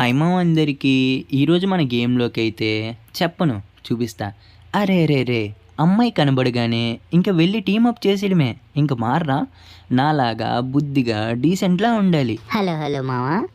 హైమా అందరికీ ఈరోజు మన గేమ్లోకి అయితే చెప్పను చూపిస్తా. అరే రే రే అమ్మాయి కనబడగానే ఇంకా వెళ్ళి టీమప్ చేసేయడమే ఇంక మారరా. నాలాగా బుద్ధిగా డీసెంట్లా ఉండాలి. హలో హలో మావా.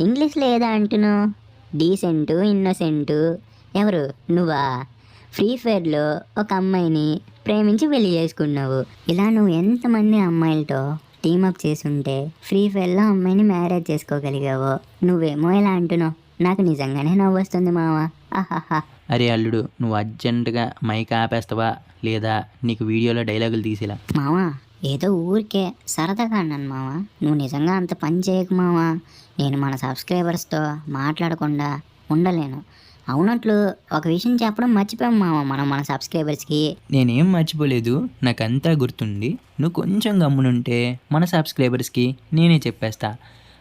ఇంగ్లీష్లో ఏదా అంటున్నావు? Decent innocent. ఎవరు? నువ్వా? ఫ్రీ ఫైర్లో ఒక అమ్మాయిని ప్రేమించి పెళ్ళి చేసుకున్నావు. ఇలా నువ్వు ఎంతమంది అమ్మాయిలతో టీమప్ చేసుంటే ఫ్రీ ఫైర్లో అమ్మాయిని మ్యారేజ్ చేసుకోగలిగావో? నువ్వేమో ఇలా అంటున్నావు. నాకు నిజంగానే నవ్వు వస్తుంది మావా. ఆహాహా అరే అల్లుడు నువ్వు అర్జెంటుగా మైక్ ఆపేస్తావా లేదా నీకు వీడియోలో డైలాగులు తీసేలా? మావా ఏదో ఊరికే సరదాగా అన్నాను మావా. నువ్వు నిజంగా అంత పని చేయకు మావా. నేను మన సబ్స్క్రైబర్స్తో మాట్లాడకుండా ఉండలేను. అవునట్లు ఒక విషయం చెప్పడం మర్చిపోయాం మామ మనం మన సబ్స్క్రైబర్స్కి. నేనేం మర్చిపోలేదు నాకంతా గుర్తుంది. నువ్వు కొంచెం గమ్మునుంటే మన సబ్స్క్రైబర్స్కి నేనే చెప్పేస్తా.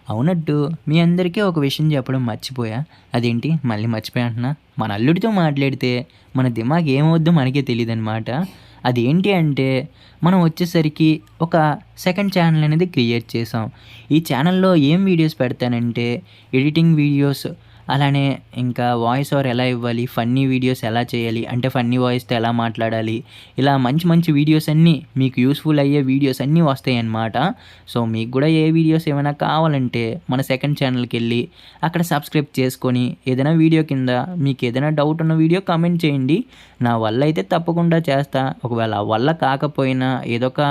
అవునట్టు మీ అందరికీ ఒక విషయం చెప్పడం మర్చిపోయా? అదేంటి? మళ్ళీ మర్చిపోయా అంటున్నా? మన అల్లుడితో మాట్లాడితే మన దిమాగ్ ఏమవుద్దో మనకే తెలియదు అనమాట అదేంటి అంటే మనం వచ్చేసరికి ఒక సెకండ్ ఛానల్ అనేది క్రియేట్ చేసాం ఈ ఛానల్లో ఏం వీడియోస్ పెడతానంటే ఎడిటింగ్ వీడియోస్ అలానే ఇంకా వాయిస్ ఓవర్ ఎలా ఇవ్వాలి ఫన్నీ వీడియోస్ ఎలా చేయాలి అంటే ఫన్నీ వాయిస్తో ఎలా మాట్లాడాలి ఇలా మంచి మంచి వీడియోస్ అన్నీ మీకు యూస్ఫుల్ అయ్యే వీడియోస్ అన్నీ వస్తాయి అన్నమాట సో మీకు కూడా ఏ వీడియోస్ ఏమైనా కావాలంటే మన సెకండ్ ఛానల్కి వెళ్ళి అక్కడ సబ్స్క్రైబ్ చేసుకొని ఏదైనా వీడియో కింద మీకు ఏదైనా డౌట్ ఉన్న వీడియో కామెంట్ చేయండి. నా వల్ల అయితే తప్పకుండా చేస్తా. ఒకవేళ వల్ల కాకపోయినా ఏదో ఒక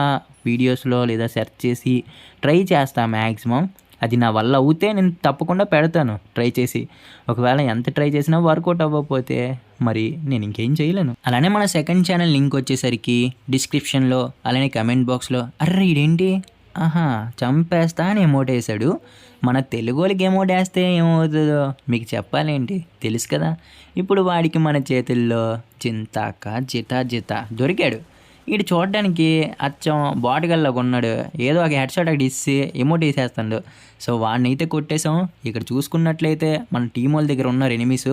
వీడియోస్లో లేదా సెర్చ్ చేసి ట్రై చేస్తా మ్యాక్సిమం అది నా వల్ల అవుతే నేను తప్పకుండా పెడతాను. ట్రై చేసి. ఒకవేళ ఎంత ట్రై చేసినా వర్కౌట్ అవ్వకపోతే మరి నేను ఇంకేం చేయలేను. అలానే మన సెకండ్ ఛానల్ లింక్ వచ్చేసరికి డిస్క్రిప్షన్లో అలానే కమెంట్ బాక్స్లో అర్రే ఇదేంటి? ఆహా చంపేస్తా అని ఎమోట్ వేసాడు మన తెలుగు వాళ్ళకి ఎమోట్ వేస్తే ఏమవుతుందో మీకు చెప్పాలేంటి? తెలుసు కదా. ఇప్పుడు వాడికి మన చేతుల్లో చింతాక జిత జిత దొరికాడు. ఇటు చూడడానికి అచ్చం బాటిగల్లాగా ఉన్నాడు. ఏదో ఒక హెడ్ షాట్ అక్కడ ఇచ్చి ఎమోట్ వేసేస్తాడు. సో వాడిని అయితే కొట్టేసాం ఇక్కడ చూసుకున్నట్లయితే మన టీం వాళ్ళ దగ్గర ఉన్నారు ఎనిమిస్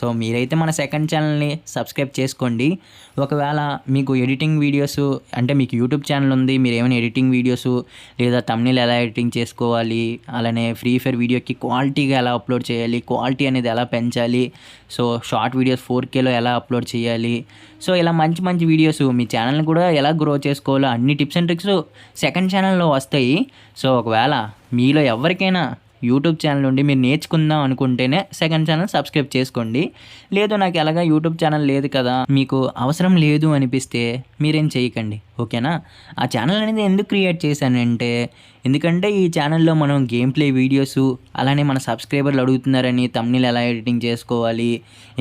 సో మీరైతే మన సెకండ్ ఛానల్ని సబ్స్క్రైబ్ చేసుకోండి. ఒకవేళ మీకు ఎడిటింగ్ వీడియోస్ అంటే మీకు యూట్యూబ్ ఛానల్ ఉంది మీరు ఏమైనా ఎడిటింగ్ వీడియోస్ లేదా తమిళ ఎలా ఎడిటింగ్ చేసుకోవాలి అలానే ఫ్రీ ఫైర్ వీడియోకి క్వాలిటీగా ఎలా అప్లోడ్ చేయాలి క్వాలిటీ అనేది ఎలా పెంచాలి సో షార్ట్ వీడియోస్ ఫోర్ కేలో ఎలా అప్లోడ్ చేయాలి. సో ఇలా మంచి మంచి వీడియోస్ మీ ఛానల్ని కూడా ఎలా గ్రో చేసుకోవాలో అన్ని టిప్స్ అండ్ ట్రిక్స్ సెకండ్ ఛానల్లో వస్తాయి. సో ఒకవేళ మీలో ఎవరికైనా యూట్యూబ్ ఛానల్ నుండి మీరు నేర్చుకుందాం అనుకుంటేనే సెకండ్ ఛానల్ సబ్స్క్రైబ్ చేసుకోండి. లేదు నాకు ఎలాగా యూట్యూబ్ ఛానల్ లేదు కదా మీకు అవసరం లేదు అనిపిస్తే మీరేం చేయకండి ఓకేనా? ఆ ఛానల్ అనేది ఎందుకు క్రియేట్ చేశానంటే ఎందుకంటే ఈ ఛానల్లో మనం గేమ్ ప్లే వీడియోస్ అలానే మన సబ్స్క్రైబర్లు అడుగుతున్నారని తమ్నిల్ ఎలా ఎడిటింగ్ చేసుకోవాలి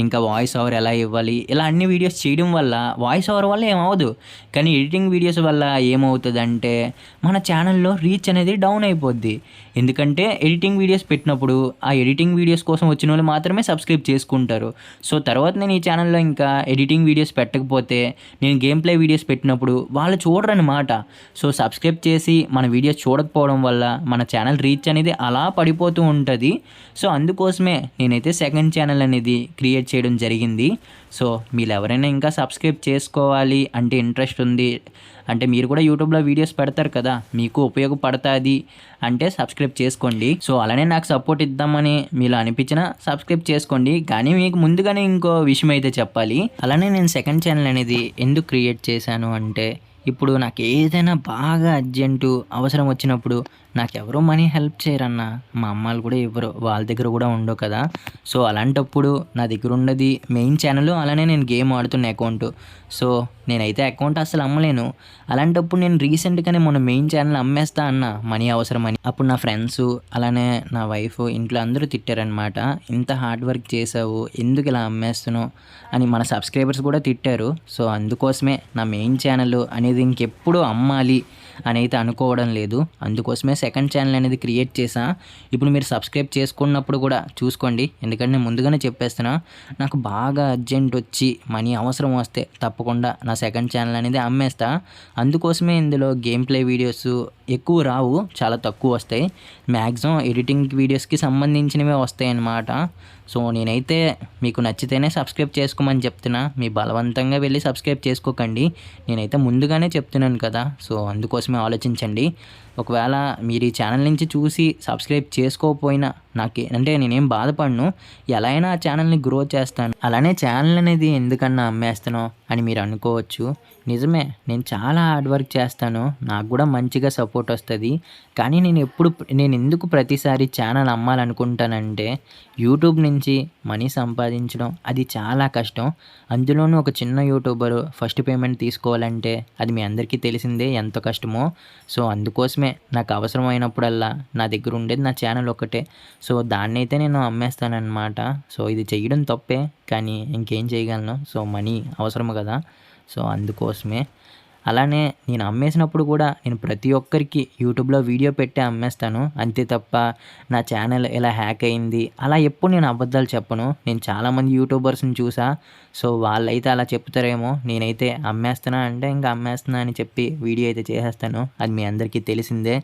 ఇంకా వాయిస్ ఓవర్ ఎలా ఇవ్వాలి ఇలా అన్ని వీడియోస్ చేయడం వల్ల వాయిస్ ఓవర్ వల్ల ఏమవదు కానీ ఎడిటింగ్ వీడియోస్ వల్ల ఏమవుతుందంటే మన ఛానల్లో రీచ్ అనేది డౌన్ అయిపోద్ది. ఎందుకంటే ఎడిటింగ్ వీడియోస్ పెట్టినప్పుడు ఆ ఎడిటింగ్ వీడియోస్ కోసం వచ్చిన వాళ్ళు మాత్రమే సబ్స్క్రైబ్ చేసుకుంటారు. సో తర్వాత నేను ఈ ఛానల్లో ఇంకా ఎడిటింగ్ వీడియోస్ పెట్టకపోతే నేను గేమ్ ప్లే వీడియోస్ పెట్టినప్పుడు వాళ్ళు చూడరనమాట సో సబ్స్క్రైబ్ చేసి మన వీడియోస్ చూడకపోవడం వల్ల మన ఛానల్ రీచ్ అనేది అలా పడిపోతూ ఉంటుంది. సో అందుకోసమే నేనైతే సెకండ్ ఛానల్ అనేది క్రియేట్ చేయడం జరిగింది. సో మీరు ఎవరైనా ఇంకా సబ్స్క్రైబ్ చేసుకోవాలి అంటే ఇంట్రెస్ట్ ఉంది. అంటే మీరు కూడా యూట్యూబ్లో వీడియోస్ పెడతారు కదా మీకు ఉపయోగపడుతుంది అంటే సబ్స్క్రైబ్ చేసుకోండి. సో అలానే నాకు సపోర్ట్ ఇద్దామని మీలో అనిపించిన సబ్స్క్రైబ్ చేసుకోండి. కానీ మీకు ముందుగానే ఇంకో విషయం అయితే చెప్పాలి. అలానే నేను సెకండ్ ఛానల్ అనేది ఎందుకు క్రియేట్ చేశాను అంటే ఇప్పుడు నాకు ఏదైనా బాగా అర్జెంటు అవసరం వచ్చినప్పుడు నాకు మనీ హెల్ప్ చేయరన్న. మా అమ్మాలు కూడా ఇవ్వరు వాళ్ళ దగ్గర కూడా ఉండవు కదా. సో అలాంటప్పుడు నా దగ్గర ఉన్నది మెయిన్ ఛానల్ అలానే నేను గేమ్ ఆడుతున్న అకౌంట్ సో నేనైతే అకౌంట్ అసలు అమ్మలేను. అలాంటప్పుడు నేను రీసెంట్గానే మొన్న మెయిన్ ఛానల్ అమ్మేస్తా అన్న. మనీ అవసరమని అప్పుడు నా ఫ్రెండ్స్ అలానే నా వైఫ్ ఇంట్లో అందరూ తిట్టారనమాట ఇంత హార్డ్ వర్క్ చేసావు ఎందుకు ఇలా అమ్మేస్తున్నావు? అని మన సబ్స్క్రైబర్స్ కూడా తిట్టారు. సో అందుకోసమే నా మెయిన్ ఛానల్ అనేది ఇంకెప్పుడు అమ్మాలి. అని అయితే అనుకోవడం లేదు. అందుకోసమే సెకండ్ ఛానల్ అనేది క్రియేట్ చేసా ఇప్పుడు మీరు సబ్స్క్రైబ్ చేసుకున్నప్పుడు కూడా చూసుకోండి. ఎందుకంటే నేను ముందుగానే చెప్పేస్తున్నా నాకు బాగా అర్జెంట్ వచ్చి మనీ అవసరం వస్తే తప్పకుండా నా సెకండ్ ఛానల్ అనేది అమ్మేస్తా. అందుకోసమే ఇందులో గేమ్ ప్లే వీడియోస్ ఎక్కువ రావు చాలా తక్కువ వస్తాయి. మ్యాక్సిమం ఎడిటింగ్ వీడియోస్కి సంబంధించినవే వస్తాయి అన్నమాట సో నేనైతే మీకు నచ్చితేనే సబ్స్క్రైబ్ చేసుకోమని చెప్తున్నా. మీ బలవంతంగా వెళ్ళి సబ్స్క్రైబ్ చేసుకోకండి. నేనైతే ముందుగానే చెప్తున్నాను కదా. సో అందుకోసమే ఆలోచించండి. ఒకవేళ మీరు ఈ ఛానల్ నుంచి చూసి సబ్స్క్రైబ్ చేసుకోకపోయినా నాకు అంటే నేనేం బాధపడను. ఎలా అయినా ఆ ఛానల్ని గ్రో చేస్తాను. అలానే ఛానల్ అనేది ఎందుకన్నా అమ్మేస్తానో అని మీరు అనుకోవచ్చు. నిజమే నేను చాలా హార్డ్ వర్క్ చేస్తాను. నాకు కూడా మంచిగా సపోర్ట్ వస్తుంది. కానీ నేను ఎప్పుడు నేను ఎందుకు ప్రతిసారి ఛానల్ అమ్మాలనుకుంటానంటే యూట్యూబ్ నుంచి మనీ సంపాదించడం అది చాలా కష్టం. అందులోనూ ఒక చిన్న యూట్యూబర్ ఫస్ట్ పేమెంట్ తీసుకోవాలంటే అది మీ అందరికీ తెలిసిందే ఎంత కష్టమో. సో అందుకోసమే నాకు అవసరమైనప్పుడల్లా నా దగ్గర ఉండేది నా ఛానల్ ఒకటే సో దాన్ని అయితే నేను అమ్మేస్తానన్నమాట. సో ఇది చేయడం తప్పే కానీ ఇంకేం చేయగలను? సో మనీ అవసరం కదా. సో అందుకోసమే. అలానే నేను అమ్మేసినప్పుడు కూడా నేను ప్రతి ఒక్కరికి యూట్యూబ్లో వీడియో పెట్టి అమ్మేస్తాను. అంతే తప్ప నా ఛానల్ ఎలా హ్యాక్ అయింది. అలా ఎప్పుడు నేను అబద్ధాలు చెప్పను. నేను చాలామంది యూట్యూబర్స్ని చూసా. సో వాళ్ళైతే అలా చెప్తారేమో. నేనైతే అమ్మేస్తున్నా అంటే ఇంకా అమ్మేస్తున్నా అని చెప్పి వీడియో అయితే చేసేస్తాను. అది మీ అందరికీ తెలిసిందే.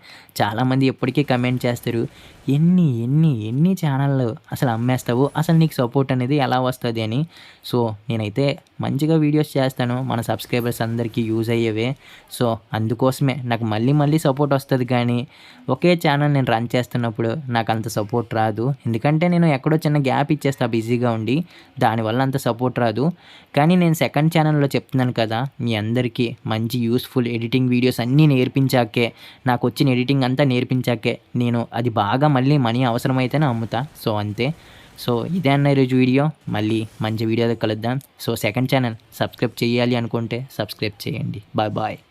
చాలామంది ఎప్పటికీ కమెంట్ చేస్తారు. ఎన్ని ఎన్ని ఎన్ని ఛానళ్ళు అసలు అమ్మేస్తావు? అసలు నీకు సపోర్ట్ అనేది ఎలా వస్తుంది అని. సో నేనైతే మంచిగా వీడియోస్ చేస్తాను. మన సబ్స్క్రైబర్స్ అందరికీ యూజ్ అయ్యేవే. సో అందుకోసమే నాకు మళ్ళీ మళ్ళీ సపోర్ట్ వస్తుంది కానీ ఒకే ఛానల్ నేను రన్ చేస్తున్నప్పుడు నాకు అంత సపోర్ట్ రాదు. ఎందుకంటే నేను ఎక్కడో చిన్న గ్యాప్ ఇచ్చేస్తా బిజీగా ఉండి. దానివల్ల అంత సపోర్ట్ రాదు. కానీ నేను సెకండ్ ఛానల్లో చెప్తున్నాను కదా మీ అందరికీ మంచి యూస్ఫుల్ ఎడిటింగ్ వీడియోస్ అన్నీ నేర్పించాకే నాకు వచ్చిన ఎడిటింగ్ అంతా నేర్పించాకే నేను అది బాగా మళ్ళీ మనీ అవసరమైతేనే అమ్ముతా. సో అంతే. సో ఇదే అన్న ఈరోజు వీడియో. మళ్ళీ మంచి వీడియోతో కలుద్దాం. సో సెకండ్ ఛానల్ సబ్స్క్రైబ్ చేయాలి అనుకుంటే సబ్స్క్రైబ్ చేయండి. Bye bye.